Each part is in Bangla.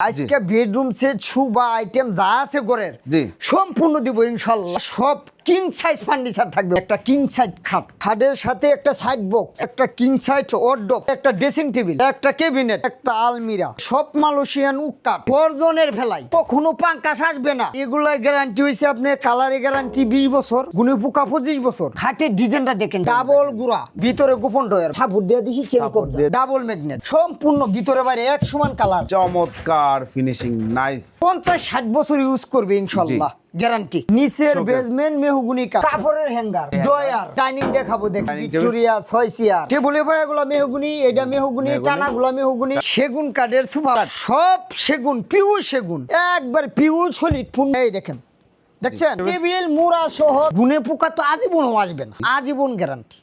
আজকে বেডরুম সেট শু বা আইটেম যা আছে ঘরের সম্পূর্ণ দিব ইনশাল্লাহ। সব কিং সাইজ ফার্নিচার থাকবে। একটা কিং সাইজ খাট। খাটের সাথে একটা সাইড বক্স একটা কিং সাইজ ওয়ার্ডরোব একটা ড্রেসিং টেবিল একটা কেবিনেট একটা আলমিরা। সব মালয়েশিয়ান উকাট গর্জনের ফেলাই কখনো পাঙ্কাশ আসবে না। এগুলা গ্যারান্টি হয়েছে আপনার কালারে গ্যারান্টি বিশ বছর গুনে পোকা পঁচিশ বছর। খাটের ডিজাইনটা দেখেন। ডাবল গুড়া। ভিতরে গোপন ডয়ার ঠাকুর দিয়ে দিছি চেন ডাবল ম্যাগনেট সম্পূর্ণ ভিতরে বাইরে এক সমান কালার চমৎকার ফিনিশিং নাইস পঞ্চাশ ষাট বছর ইউজ করবে ইনশাল্লাহ। গ্যারান্টি। নিচের বেসমেন্ট মেহগুনি কাপড়ের হ্যাঙ্গার ডয়ার ডাইনিং দেখাবো দেখি. ভিক্টোরিয়া ছয় চেয়ার। টেবুলে ভাই এগুলো মেহগুনি এটা মেহগুনি। টানা গুলা মেহগুনি। সেগুন কাঠের সুপার। সব সেগুন পিউ সেগুন। একবার পিউ সলিড পূর্ণ এই দেখেন। দেখছেন? টেবিল মুড়া সহ গুনে পোকা তো আজীবনও আসবে না। আজীবন গ্যারান্টি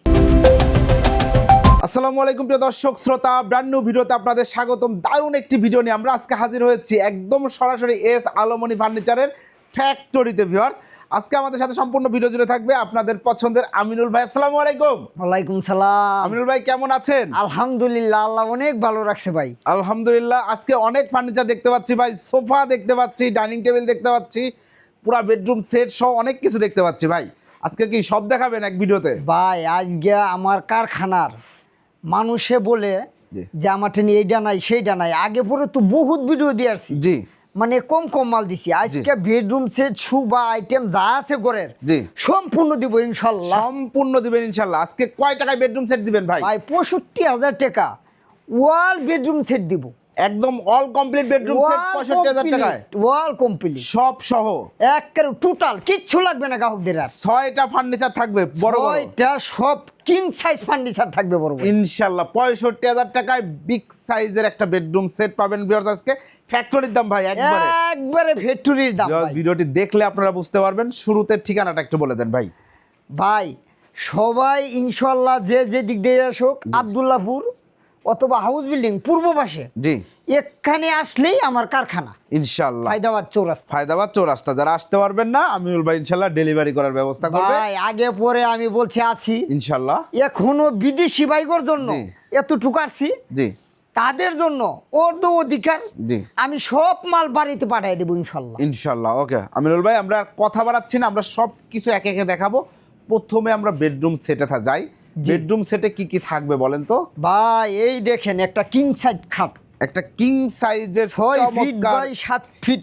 আসসালামু আলাইকুম প্রিয় দর্শক শ্রোতা ব্র্যান্ড নিউ ভিডিওতে আপনাদের স্বাগতম। দারুণ একটি ভিডিও নিয়ে আমরা আজকে হাজির হয়েছি একদম সরাসরি এস আলোমনি ফার্নিচারের ফ্যাক্টরিতে ভিউয়ার্স আজকে আমাদের সাথে সম্পূর্ণ ভিডিও জুড়ে থাকবে আপনাদের পছন্দের আমিনুল ভাই। আসসালামু আলাইকুম। ওয়ালাইকুম সালাম। আমিনুল ভাই কেমন আছেন? আলহামদুলিল্লাহ আল্লাহ অনেক ভালো রাখছে ভাই। আলহামদুলিল্লাহ আজকে অনেক ফার্নিচার দেখতে পাচ্ছি ভাই। সোফা দেখতে পাচ্ছি ডাইনিং টেবিল দেখতে পাচ্ছি পুরা বেডরুম সেট সহ অনেক কিছু দেখতে পাচ্ছি ভাই। আজকে কি সব দেখাবেন এক ভিডিওতে ভাই আজকে আমার কারখানার মানুষে বলে। যে আমার টেনে এইটা নাই সেইটা নাই। আগে পরে তো বহুত ভিডিও দিয়ে আসছি। জি। মানে কম কম মাল দিছি। আজকে বেডরুম সেট শু বা আইটেম যা আছে ঘরের জি। সম্পূর্ণ দিব ইনশাল্লাহ। সম্পূর্ণ দিবেন ইনশাল্লাহ। আজকে কয় টাকায় বেডরুম সেট দিবেন ভাই? ভাই পঁয়ষট্টি হাজার টাকা। ওয়াল বেডরুম সেট দিব। একদম অল কমপ্লিট বেডরুম সেট পঁয়ষট্টি হাজার টাকায়। ওয়াল কমপ্লিট সব সহ। একের টোটাল কিচ্ছু লাগবে না গ্রাহকদের আর। ছয়টা ফার্নিচার থাকবে বড় বড়। ছয়টা সব কিং সাইজ ফার্নিচার থাকবে বড় পঁয়ষট্টি হাজার টাকায় বিগ সাইজের একটা বেডরুম সেট পাবেন ভিউয়ার্স আজকে। ফ্যাক্টরির দাম ভাই একবারে। একবারে ভেটুরির দাম ভাই। ভিডিওটি দেখলে আপনারা বুঝতে পারবেন শুরুতে ঠিকানাটা একটু বলে দেন ভাই। ভাই সবাই ইনশাল্লাহ যে যে দিক দিয়ে আসুক আবদুল্লাপুর অথবা হাউস বিল্ডিং পূর্ব পাশে জি। এখানে আসলেই আমার কারখানা। ইনশাল্লাহ। হায়দ্রাবাদ চৌরাস্তা। ফায়দাবাদ চৌরাস্তা। যারা আসতে পারবেন না আমিনুল ভাই ইনশাল্লাহ ডেলিভারি করার ব্যবস্থা করবে। ভাই আগে পরে আমি বলছি আছি। ইনশাল্লাহ। এখনও বিদেশি বাইকর জন্য। এতটুকু আসছি জি। তাদের জন্য অর্ধ অধিকার জি। আমি সব মাল বাড়িতে পাঠিয়ে দেবো ইনশাল্লাহ। ইনশাল্লাহ ওকে। আমিনুল ভাই আমরা কথা বাড়াচ্ছি না আমরা সব কিছু একে একে দেখাবো। প্রথমে আমরা বেডরুম সেটে যাই। বেডরুম সেটে কি কি থাকবে বলেন তো? ভাই এই দেখেন একটা কিং সাইড খাট। একটা কিং সাইজের ছয় ফিট বাই সাত ফিট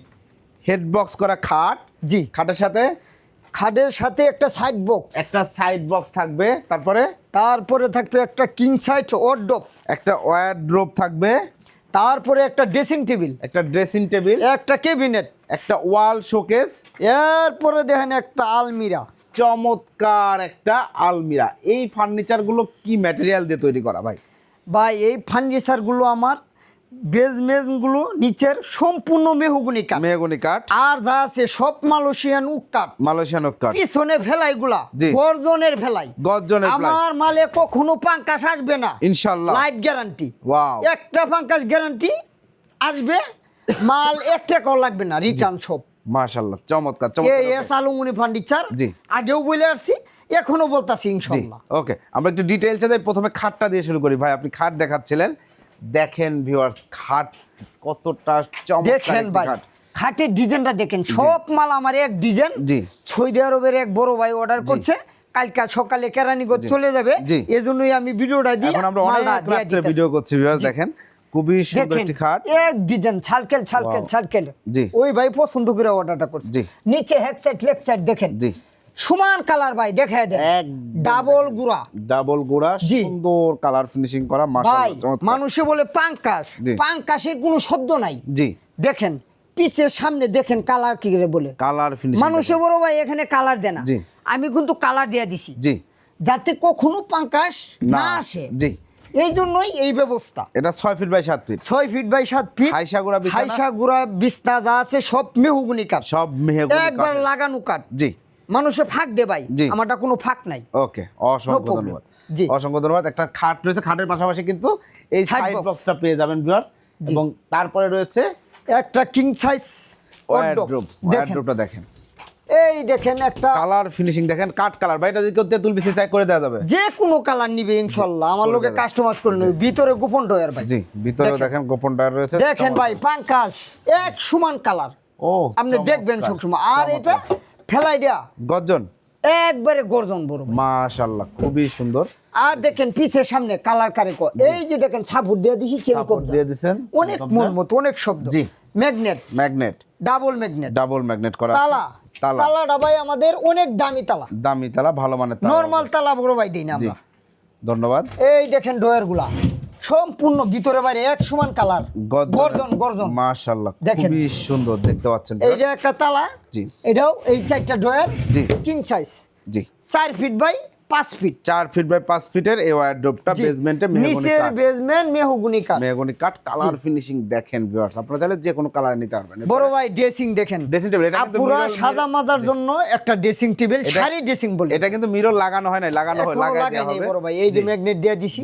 হেড বক্স করা খাট। জি। খাটের সাথে? খাটের সাথে একটা সাইড বক্স একটা সাইড বক্স থাকবে। তারপরে? তারপরে থাকবে একটা কিং সাইড ওয়ার্ডরোব একটা ওয়ারড্রোপ থাকবে। তারপরে একটা ড্রেসিং টেবিল একটা ড্রেসিং টেবিল একটা কেবিনেট একটা ওয়াল শোকেস এরপরে দেখেন একটা আলমিরা। চমৎকার একটা আলমিরা। এই ফার্নিচারগুলো কি ম্যাটেরিয়াল দিয়ে তৈরি করা ভাই? ভাই এই ফার্নিচারগুলো আমার বেজমেন্টগুলো নিচের সম্পূর্ণ মেহগুনি কাঠ। মেহগনি কাঠ। আর যা আছে সব মালয়েশিয়ান উক কাঠ। মালয়েশিয়ান ওক কাঠ। পিছনে ফেলাইগুলা জি। গর্জনের ফেলাই। গর্জনের আমার মালে কখনো পাঙ্কাশ আসবে না। ইনশাল্লাহ। লাইফ গ্যারান্টি ওয়াও একটা পাঙ্কাশ গ্যারান্টি আসবে মাল এক টাকাও লাগবে না রিটার্ন সব। চমৎকার চমৎকার এস আলুমনি ফার্নিচার জি। আগেও বলে আসছি এখনও বলতাছি ওকে আমরা একটু যাই প্রথমে খাটটা দিয়ে শুরু করি। ভাই আপনি খাট দেখাচ্ছিলেন। দেখেন ভিউয়ার্স খাট কতটা চমৎকার দেখেন ভাই খাট। খাটের ডিজাইনটা দেখেন সব মাল আমার এক ডিজাইন। জি। সৌদি আরবের এক বড় ভাই অর্ডার করছে কালকা সকালে কেরানীগঞ্জ চলে যাবে। এজন্যই আমি ভিডিওটা দিই এখন আমরা অনেক ভিডিও করছি ভিউয়ার্স দেখেন। খুবই সুন্দর একটি খাট। এক ডিজাইন ছালকেল ছালকেল ছালকেল। জি। ওই ভাই পছন্দ করে অর্ডারটা করছে। জি। নিচে হেড সাইড লেফট সাইড দেখেন। জি। সমান কালার ভাই দেখায় দেন। ডাবল গুড়া। ডাবল গোড়া। সুন্দর কালার ফিনিশিং করা ভাই মানুষে বলে পাঙ্কাশ। পাঙ্কাশের কোনো শব্দ নাই। জি। দেখেন পিছের সামনে দেখেন কালার কি করে বলে। কালার ফিনিশিং মানুষে বড় ভাই এখানে কালার দেয় না। জি। আমি কিন্তু কালার দিয়ে দিছি। জি। যাতে কখনো পাঙ্কাশ না আসে। জি। এই জন্যই এই ব্যবস্থা। এটা ছয় ফিট বাই সাত ফিট ছয় ফিট বাই সাত ফিট হাইসা গুড়া বিছানা? হাইসা গুড়া বিছনা যা আছে সব মেহুগুনি কাঠ। সব মেহগনি একবার লাগানো কাঠ। জি। মানুষে ফাঁক দে ভাই। আমারটা কোনো ফাঁক নাই। ওকে অসংখ্য. ধন্যবাদ। জি। অসংখ্য ধন্যবাদ। একটা খাট রয়েছে খাটের পাশাপাশি কিন্তু এই সাইড বক্সটা পেয়ে যাবেন ভিউয়ার্স এবং তারপরে রয়েছে একটা কিং সাইজ ওয়ারড্রোব দেখেন। এই দেখেন একটা কালার ফিনিশিং দেখেন কাট কালার। ভাই এটা যদি কেউ তেঁতুল বিছে চাই করে দেওয়া যাবে। যে কোনো কালার নিবে ইনশাল্লাহ আমার লোকে। কাস্টমাইজ করে নেবে। ভিতরে গোপন ডয়ার ভাই। জি ভিতরে দেখেন। গোপন টায়ার রয়েছে। দেখেন ভাই পাঙ্কাশ এক সমান কালার। ও আপনি দেখবেন সবসময়। আর এটা ফেলাই দেয়া গর্জন? একবারে গর্জন বড়। মাশাআল্লাহ খুবই সুন্দর। আর দেখেন পিছে সামনে কালার কারে এই যে দেখেন ছাপুর দিয়ে দিছি চেন কবজা। দিয়ে দিবেন অনেক মত অনেক শব্দ। জি। Magnet magnet double magnet double magnet করা। তালা। তালা। তালাটা ভাই আমাদের অনেক দামি তালা। দামি তালা ভালো মানের তালা নর্মাল তালা বড় ভাই দিই না আমরা। ধন্যবাদ। এই দেখেন ডয়ারগুলা। সম্পূর্ণ ভিতরে বাইরে এক সমান কালার। গর্জন। গর্জন মাশাআল্লাহ দেখেন। খুবই সুন্দর দেখতে পাচ্ছেন এইটা একটা তালা। জি। এটাও এই চারটা ডয়ার জি। কিং সাইজ জি। চার ফিট বাই পাঁচ ফিট চার ফিট বাই পাঁচ ফিটের এই ওয়ারড্রপটা জি। বেসমেন্টে নিচের বেসমেন্ট মেহগুনি কাঠ মেহগনি কাঠ কালার ফিনিশিং দেখেন ভিউয়ার্স আপনারা চাইলে যে কোনো কালার নিতে পারবেন। বড় ভাই ড্রেসিং দেখেন। ড্রেসিং টেবিল এটা পুরো সাজা মাজার জন্য একটা ড্রেসিং টেবিল শাড়ি ড্রেসিং বলে। এটা কিন্তু মিরর লাগানো হয় না লাগানো হয় লাগাই দেওয়া হবে। বড় ভাই এই যে ম্যাগনেট দিয়ে দিছি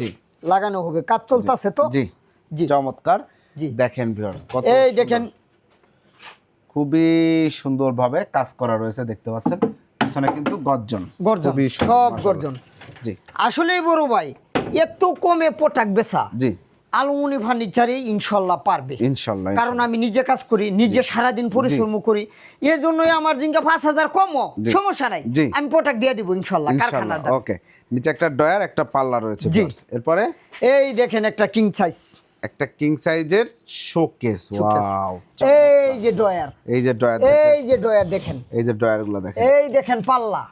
লাগানো হবে কাজ চলতেছে তো? জি। জি। চমৎকার। জি। দেখেন ভিউয়ার্স কত এই সুন্দর। দেখেন। খুবই সুন্দরভাবে কাজ করা রয়েছে দেখতে পাচ্ছেন। পিছনে কিন্তু গর্জন। গর্জন। সব গর্জন। জি। আসলেই বড় ভাই এত কমে পোটাক বেচা। জি। আলুমনি ফার্নিচারে ইনশাল্লাহ পারবে। ইনশাল্লাহ কারণ আমি নিজে কাজ করি নিজে সারাদিন পরিশ্রম করি। এর জন্যই আমার জিঙ্কা পাঁচ হাজার কমও জি। সমস্যা নাই। আমি পোটাক দিয়ে দিব ইনশাল্লাহ দাম। ওকে। নিচে একটা ডয়ার একটা পাল্লা রয়েছে। এরপরে? এই দেখেন একটা কিং সাইজ একটা কিং সাইজের শোকেস ওয়াও এই যে ডয়ার এই যে ডয়ার এই যে ডয়ার দেখেন। এই যে ডয়ারগুলো দেখেন। এই দেখেন পাল্লা।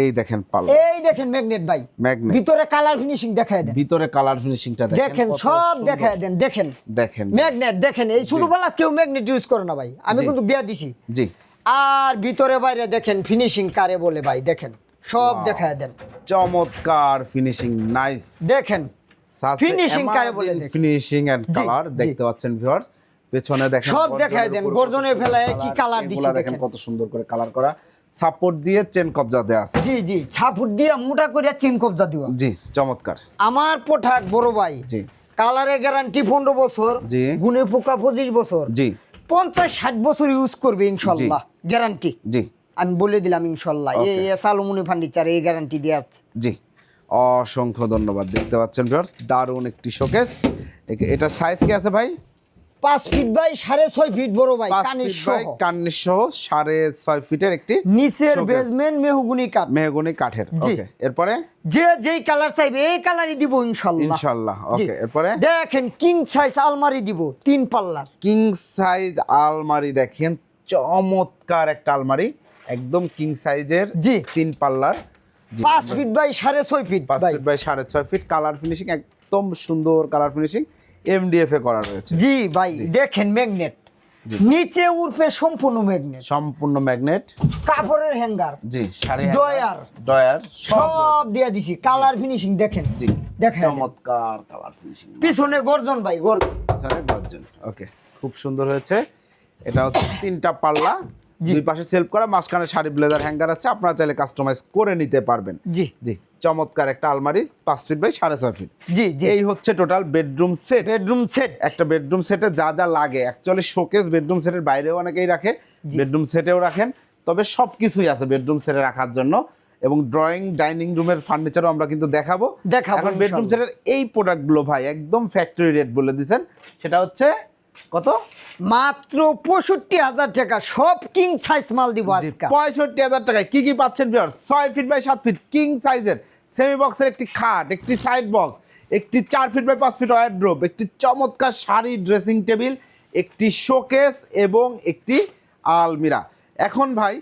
এই দেখেন পাল্লা। এই দেখেন ম্যাগনেট ভাই। Magnet। ভিতরে কালার ফিনিশিং দেখায় দেন। ভিতরে কালার ফিনিশিংটা দেখেন। দেখেন সব দেখায় দেন দেখেন। দেখেন। ম্যাগনেট দেখেন এই ছোটবেলা কেউ ম্যাগনেট ইউজ করে না ভাই। আমি কিন্তু দিয়া দিছি। জি। আর ভিতরে বাইরে দেখেন ফিনিশিং কারে বলে ভাই দেখেন। সব দেখায় দেন। চমৎকার ফিনিশিং নাইস দেখেন। Finishing কারে বলে ফিনিশিং এন্ড কালার দেখতে পাচ্ছেন ভিউয়ার্স পেছনে দেখেন সব দেখায় দেন, উপরে কত গর্জনের সুন্দর ফেলায় কি colour, colour দিছে দেখেন দেখেন। কত সুন্দর করে কালার করা। সাপোর্ট দিয়ে চেন কবজা দেয়া আছে। জি জি ছাপুট দিয়া মোটা করে চেন কবজা দিও জি চমৎকার। আমার পোঠাক বড় ভাই জি। কালারে গ্যারান্টি পনেরো বছর জি। গুণে পোকা পঁচিশ বছর। জি। পঞ্চাশ ষাট বছর ইউজ করবে ইনশাল্লাহ গ্যারান্টি জি। আমি বলে দিলাম ইনশাল্লাহ এই. ফার্নিচার এই গ্যারান্টি দিয়ে আছে। জি। অসংখ্য ধন্যবাদ। দেখতে পাচ্ছেন ভিউয়ার্স দারুণ একটি শোকেস। এটা সাইজ কি আছে ভাই? পাঁচ ফিট বাই সাড়ে ছয় ফিট বড় ভাই কানির সহ। বাই কান্নির সহ সাড়ে ছয় ফিটের একটি নিচের। বেসমেন্ট মেহগুনি কাঠ। মেহগনি কাঠের। ওকে এরপরে? যে যেই কালার চাইবে এই কালারই দিব ইনশাল্লাহ। ইনশাল্লাহ। ওকে এরপরে? দেখেন কিং সাইজ আলমারি দিব তিন পাল্লার। কিং সাইজ আলমারি দেখেন চমৎকার একটা আলমারি। একদম কিং সাইজের জি। তিন পাল্লার। পাঁচ ফিট বাই সাড়ে ছয় ফিট পাঁচ ফিট বাই সাড়ে ছয় ফিট কালার ফিনিশিং একদম সুন্দর কালার ফিনিশিং এমডিএফ এ করা রয়েছে। জি ভাই দেখেন ম্যাগনেট নিচে উর্ফে সম্পূর্ণ ম্যাগনেট সম্পূর্ণ ম্যাগনেট কাপড়ের হ্যাঙ্গার জি সাড়ে ডয়ার। ডয়ার সব দিয়ে দিছি কালার ফিনিশিং দেখেন। জি। দেখেন। চমৎকার কালার ফিনিশিং পিছনে গর্জন ভাই গর্জন। পিছনে গর্জন ওকে। খুব সুন্দর হয়েছে। এটা হচ্ছে তিনটা পাল্লা। দুই পাশে সেলফ করা মাঝখানে শাড়ি ব্লেজার হ্যাঙ্গার আছে। আপনারা চাইলে কাস্টমাইজ করে নিতে পারবেন। জি। জি চমৎকার একটা আলমারি পাঁচ ফিট বাই সাড়ে ছয় ফিট জি জি। এই হচ্ছে total bedroom set bedroom set একটা বেডরুম সেটে যা যা লাগে। অ্যাকচুয়ালি শোকেস বেডরুম সেটের বাইরেও অনেকেই রাখে বেডরুম সেটেও রাখেন। তবে সব কিছুই আছে বেডরুম সেটে রাখার জন্য। এবং ড্রয়িং ডাইনিং রুমের ফার্নিচারও আমরা কিন্তু দেখাবো। দেখাবো, এখন বেডরুম সেটের এই প্রোডাক্টগুলো ভাই একদম ফ্যাক্টরি রেট বলে দিছেন সেটা হচ্ছে কত? মাত্র পঁয়ষট্টি হাজার টাকা। সব কিং সাইজ মাল দিব আজকে। পঁয়ষট্টি হাজার টাকায়। কি কি পাচ্ছেন বিয়ার ছয় ফিট বাই সাত ফিট কিং সাইজের সেমি বক্সের একটি খাট একটি সাইড বক্স একটি চার ফিট বাই পাঁচ ফিট ওয়ারড্রোপ একটি চমৎকার শাড়ি ড্রেসিং টেবিল একটি শোকেস এবং একটি আলমিরা। এখন ভাই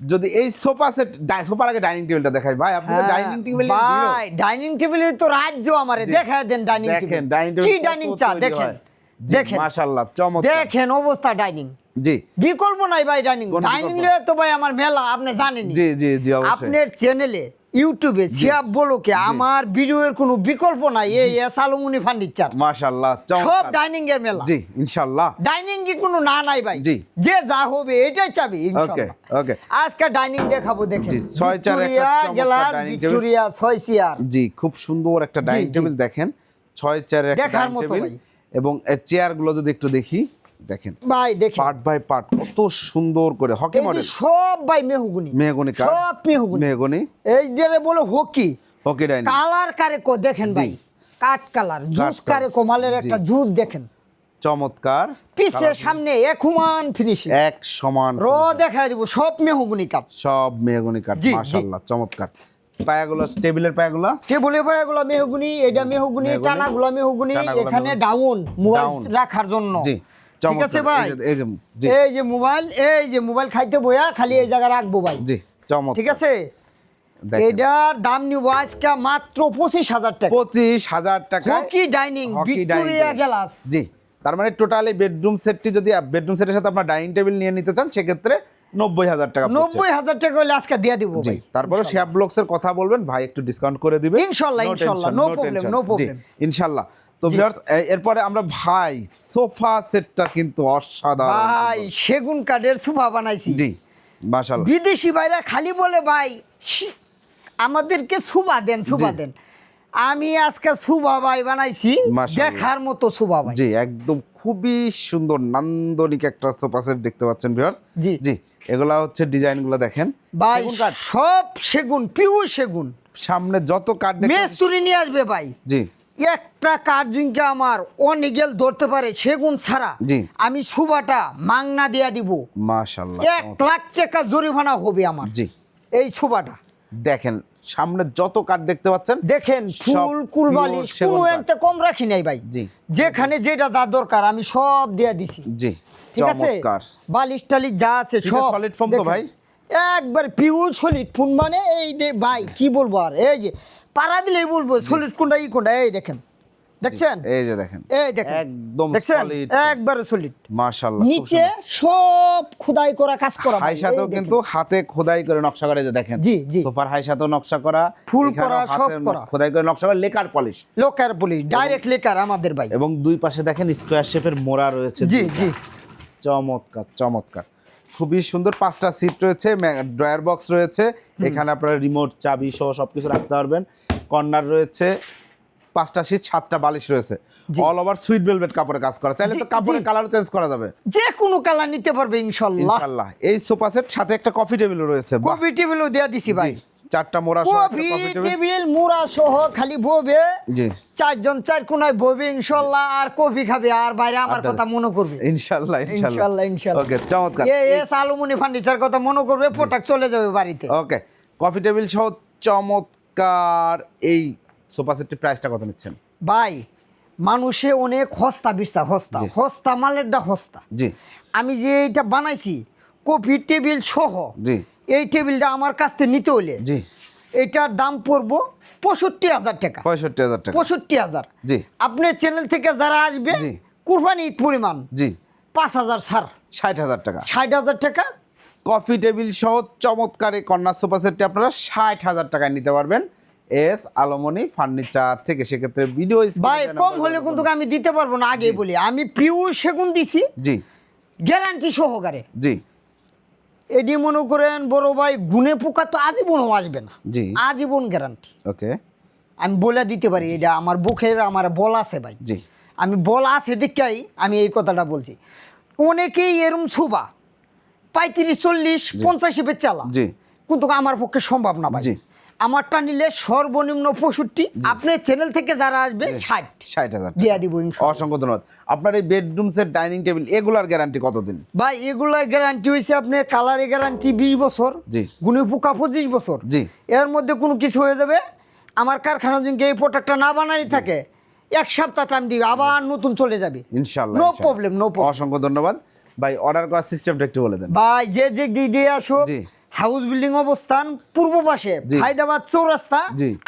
যদি এই সোফা সেট সোফার আগে ডাইনিং টেবিলটা দেখাই। ভাই আপনি ডাইনিং টেবিল হ্যাঁ, ভাই ডাইনিং টেবিলে তো রাজ্য আমারে। জি। দেখায় দেন ডাইনিং দেখেন টেবিল ডাইনিং কি টেবিল ডাইনিং চা? দেখেন। দেখেন। মাশাআল্লাহ চমৎকার। দেখেন অবস্থা ডাইনিং। জি। বিকল্প নাই ভাই ডাইনিং। ডাইনিং তো ভাই আমার মেলা আপনি জানেন জি জি জি অবশ্যই। আপনার চ্যানেলে ইউটিউবে বলোকে আমার ভিডিওর কোনো বিকল্প নাই। এই সালমুনি ফার্নিচার মাশাআল্লাহ সব ডাইনিং এর মেলা। জি ইনশাআল্লাহ। ডাইনিং কি কোনো না নাই ভাই। জি। যে যা হবে এটাই চাবি ওকে ইনশাআল্লাহ। ওকে। আজকে ডাইনিং দেখাবো দেখেন। জি, ছয় চারে একটা ভিক্টোরিয়া চমৎকার গ্লাস ভিক্টোরিয়া ছয় চেয়ার। জি খুব সুন্দর একটা ডাইনিং টেবিল দেখেন। ছয় চেয়ারের একটা দেখার ডাইনিং টেবিল। এবং এর চেয়ারগুলো যদি একটু দেখি দেখেন। ভাই দেখেন। পার্ট বাই পার্ট কত সুন্দর করে হকি মডেল সব ভাই মেহগুনি। মেহগনি সব মেহগুনি। মেহগনি। এই যে বলে হকি। Hockey dining. কালার কারে কো দেখেন ভাই। কাট কালার জুস কারে কোমালের জি। একটা জুস দেখেন। চমৎকার। পিছে সামনে একহুমান ফিনিশিং এক সমান র দেখা দিব সব মেহগুনি কাপ সব মেহগনি জি। মাশাআল্লাহ চমৎকার। পায়াগুলো টেবিলের পায়াগুলো? টেবুলে ভাই এগুলো মেহগুনি এটা মেহগুনি টানাগুলো মেহগুনি এখানে ডাউন মোবাইল রাখার জন্য। জি ঠিক আছে ভাই? এই যে- এই যে মোবাইল এই যে মোবাইল খাইতে খালি এই জায়গা রাখব ভাই। জি চমৎকার। ঠিক আছে? এটার দাম নিব আজকে মাত্র পঁচিশ হাজার টাকা। পঁচিশ হাজার টাকা। হকি ডাইনিং। Victoria glass. জি তার মানে টোটালি বেডরুম সেটটি যদি বেডরুম সেটের সাথে আপনার ডাইনিং টেবিল নিয়ে নিতে চান সেক্ষেত্রে নব্বই হাজার টাকা নব্বই হাজার টাকা হলে আজকে দিয়ে দিব জি তারপরে শেয়ার ব্লগস এর কথা বলবেন ভাই একটু ডিসকাউন্ট করে দিবে ইনশাল্লাহ, ইনশাল্লাহ, no problem, no problem. ইনশাল্লাহ। তো ভিউয়ার্স এরপরে আমরা ভাই সোফা সেটটা কিন্তু অসাধারণ ভাই সেগুন কাঠের সুফা বানাইছি। জি মাশাআল্লাহ। বিদেশি ভাইরা খালি বলে ভাই আমাদেরকে সুবা দেন সুবা দেন। আমি আজকে সুবা ভাই বানাইছি। দেখার মতো সুবা ভাই। জি একদম খুবই সুন্দর নান্দনিক একটা সোফা সেট দেখতে পাচ্ছেন ভিউয়ার্স জি। জি এগুলা হচ্ছে ডিজাইনগুলো দেখেন। ভাই। সব সেগুন পিওর সেগুন। সামনে যত কাঠ মেস্তুরি নিয়ে আসবে ভাই। জি। একটা কার্জুনকে আমার অনিগেল ধরতে পারে সেগুন ছাড়া। জি। আমি সুবাটা মাংনা দিয়া দিব। মাশাআল্লাহ এক লাখ টাকা জরিমানা হবে আমার। জি। এই সুবাটা। দেখেন সামনে যত কাঠ দেখতে পাচ্ছেন দেখেন ফুল কুলবালি কোনো একটা কম রাখি নাই ভাই। জি। যেখানে যেটা যা দরকার আমি সব দিয়ে দিছি। জি ঠিক আছে? বালিশ টালিশ যা আছে সব সলিড ফর্ম তো ভাই? একবার পিউর সলিড ফোন মানে এই দে ভাই কি বলব আর? এই যে পাড়া দিলেই বলব সলিড কোনটা ই কোনটা? এই দেখেন। দেখছেন? এই যে দেখেন। এই দেখেন। একদম দেখছেন। একবারে সলিড মাশাআল্লাহ নিচে সব খোদাই করা কাজ করা হাই সাথেও কিন্তু হাতে খোদাই করে নকশা করে যে দেখেন। জি, জি। সোফার হাই সাথেও নকশা করা ফুল করা, সব করা। খোদাই করে নকশা করে lacquer polish. Lacquer polish direct lacquer আমাদের ভাই। এবং দুই পাশে দেখেন স্কোয়ার শেপের মোড়া রয়েছে জি জি। চমৎকার চমৎকার। খুবই সুন্দর পাঁচটা সিট রয়েছে ড্রয়ার বক্স রয়েছে। এখানে আপনারা রিমোট চাবি সহ সবকিছু রাখতে পারবেন। কর্নার রয়েছে পাঁচটা সিট সাতটা বালিশ রয়েছে। অল ওভার সুইট ভেলভেট কাপড়ে কাজ করা। চাইলে তো কাপড়ের কালার চেঞ্জ করা যাবে। যে কোনো কালার নিতে পারবে ইনশাল্লাহ। ইনশাআল্লাহ এই সোফা সেট সাথে একটা কফি টেবিল রয়েছে। কফি টেবিলও দেয়া দিছি ভাই। চারটা মোড়া সহ টেবিল মুড়া সহ খালি ববে জি। চারজন চার কোনায় ববে ইনশাল্লাহ। আর কফি খাবে। আর বাইরে আমার কথা মনে করবে। ইনশাআল্লাহ ইনশাল্লাহ। ইনশাল্লাহ ওকে চমৎকার। এ এস আলুমনি ফার্নিচার কথা মনে করবে প্রোডাক্ট চলে যাবে বাড়িতে। ওকে কফি টেবিল সহ চমৎকার এই সোফা সেটটির প্রাইসটা কত নিচ্ছেন? ভাই মানুষে অনেক হস্তা বিস্তা হস্তা। হস্তা মালেরটা হস্তা। জি। আমি যে এইটা বানাইছি কফি টেবিল সহ জি। এই টেবিলটা আমার কাছ থেকে নিতে হলে জি। এটার দাম পড়ব পঁয়ষট্টি হাজার টাকা। পঁয়ষট্টি হাজার টাকা। পঁয়ষট্টি হাজার। জি। আপনার চ্যানেল থেকে যারা আসবে জি। কুরবানি ঈদ পরিমাণ জি। পাঁচ হাজার ছাড়। ষাট হাজার টাকা। ষাট হাজার টাকা। কফি টেবিল সহ চমৎকার এই কন্যা সোফা সেটটি আপনারা ষাট হাজার টাকায় নিতে পারবেন। এস আলমনি ফার্নিচার থেকে সেক্ষেত্রে ভিডিও ভাই কম হলে কিন্তু আমি দিতে পারব না আগে বলি। আমি পিওর সেগুন দিছি। জি। গ্যারান্টি সহকারে। জি। এটি মনে করেন বড় ভাই গুনে পোকা তো আজীবনও আসবে না। জি। আজীবন গ্যারান্টি ওকে। আমি বলে দিতে পারি এটা আমার বুকের আমার বল আছে ভাই। জি। আমি বল আছে দেখাই আমি এই কথাটা বলছি। অনেকেই এরম ছুবা পঁয়ত্রিশ চল্লিশ পঞ্চাশে পে চালা জি। কিন্তু আমার পক্ষে সম্ভব না ভাই। জি। আমারটা নিলে সর্বনিম্ন পঁয়ষট্টি। আপনার চ্যানেল থেকে যারা আসবে ষাট। ষাট হাজার দিয়া দিব। অসংখ্য ধন্যবাদ। আপনার এই বেডরুম সেট ডাইনিং টেবিল এগুলার গ্যারান্টি কতদিন? ভাই এগুলার গ্যারান্টি হয়েছে আপনার কালারের গ্যারান্টি বিশ বছর জি। গুণে পোকা পঁচিশ বছর। জি। এর মধ্যে কোনো কিছু হয়ে যাবে? আমার কারখানা যদি এই প্রোডাক্টটা না বানাই থাকে এক সপ্তাহ টাইম দিবে আবার নতুন চলে যাবে। ইনশাল্লাহ নো প্রবলেম নো প্রবলেম অসংখ্য ধন্যবাদ। ভাই অর্ডার করার সিস্টেমটা একটু বলে দেন। ভাই যে যে দিয়ে আসো জি। হাউস বিল্ডিং অবস্থান পূর্ব পাশে হায়দ্রাবাদ চৌরাস্তা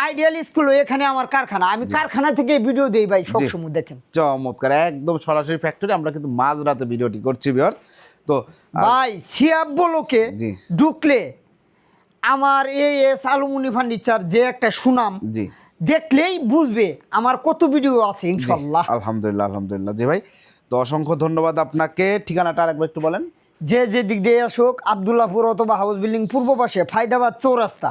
আইডিয়াল স্কুল এখানে আমার কারখানা। আমি কারখানা থেকে ভিডিও দেই ভাই সবসময় দেখেন। চমৎকার একদম সরাসরি ফ্যাক্টরি আমরা কিন্তু মাঝরাতে ভিডিওটি করছি ভিউয়ার্স তো ভাই সিয়াব বলোকে ঢুকলে আমার এই এস আলুমনি ফার্নিচার যে একটা সুনাম জি। দেখলেই বুঝবে আমার কত ভিডিও আছে ইনশাল্লাহ। আলহামদুলিল্লাহ আলহামদুলিল্লাহ। জি ভাই তো অসংখ্য ধন্যবাদ আপনাকে। ঠিকানাটা আরেকবার একটু বলেন। যে যে দিক দিয়ে আসুক আবদুল্লাপুর অথবা হাউস বিল্ডিং পূর্ব পাশে ফায়দাবাদ চৌরাস্তা।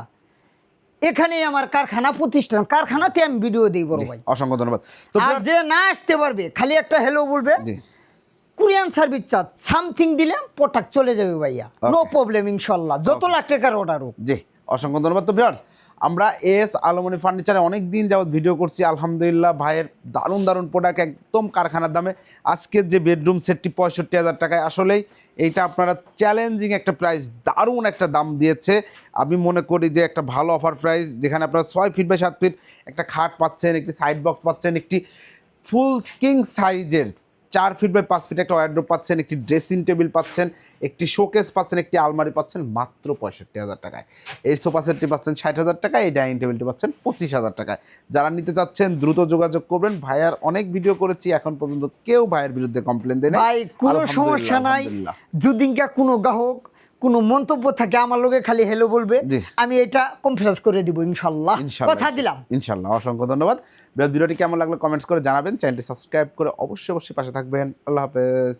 এখানেই আমার কারখানা প্রতিষ্ঠান। কারখানাতে আমি ভিডিও দিই বড় ভাই। অসংখ্য ধন্যবাদ। তো আর যে না আসতে পারবে খালি একটা হ্যালো বলবে কুরিয়ান সার্ভিস চার্জ সামথিং দিলে প্রোডাক্ট চলে যাবে ভাইয়া। নো প্রবলেম ইনশাল্লাহ। যত লাখ টাকার অর্ডার হোক। জি অসংখ্য ধন্যবাদ। তো ভিউয়ার্স আমরা এস আলমনি ফার্নিচারে অনেক দিন যাবত ভিডিও করছি। আলহামদুলিল্লাহ ভাইয়ের দারুণ দারুণ প্রোডাক্ট একদম কারখানার দামে। আজকের যে বেডরুম সেটটি পঁয়ষট্টি হাজার টাকায়। আসলেই এইটা আপনারা চ্যালেঞ্জিং একটা প্রাইস দারুণ একটা দাম দিয়েছে। আমি মনে করি যে একটা ভালো অফার প্রাইস যেখানে আপনারা ছয় ফিট বাই সাত ফিট একটা খাট পাচ্ছেন, একটি সাইড বক্স পাচ্ছেন, একটি ফুল স্কিং সাইজের চার ফিট বাই পাঁচ ফিট একটা ওয়ার্ড্রোপ পাচ্ছেন একটি ড্রেসিং টেবিল পাচ্ছেন একটি শোকেস পাচ্ছেন একটি আলমারি পাচ্ছেন মাত্র পঁয়ষট্টি হাজার টাকায়। এই সোফা সেটটি পাচ্ছেন ষাট হাজার টাকায় এই ডাইনিং টেবিলটি পাচ্ছেন পঁচিশ হাজার টাকায়। যারা নিতে চাচ্ছেন দ্রুত যোগাযোগ করবেন। ভাইয়ার অনেক ভিডিও করেছি এখন পর্যন্ত কেউ ভাইয়ের বিরুদ্ধে কমপ্লেন দেয় না ভাই কোনো সমস্যা নাই। যদি কোনো গ্রাহক কোনো মন্তব্য থাকে আমার লোকে খালি হেলো বলবে। আমি এটা কনফারেন্স করে দিব ইনশাল্লাহ। কথা দিলাম। ইনশাল্লাহ অসংখ্য ধন্যবাদ। বিরাট ভিডিওটি কেমন লাগল কমেন্টস করে জানাবেন। চ্যানেলটি সাবস্ক্রাইব করে অবশ্যই অবশ্যই পাশে থাকবেন। আল্লাহ হাফেজ।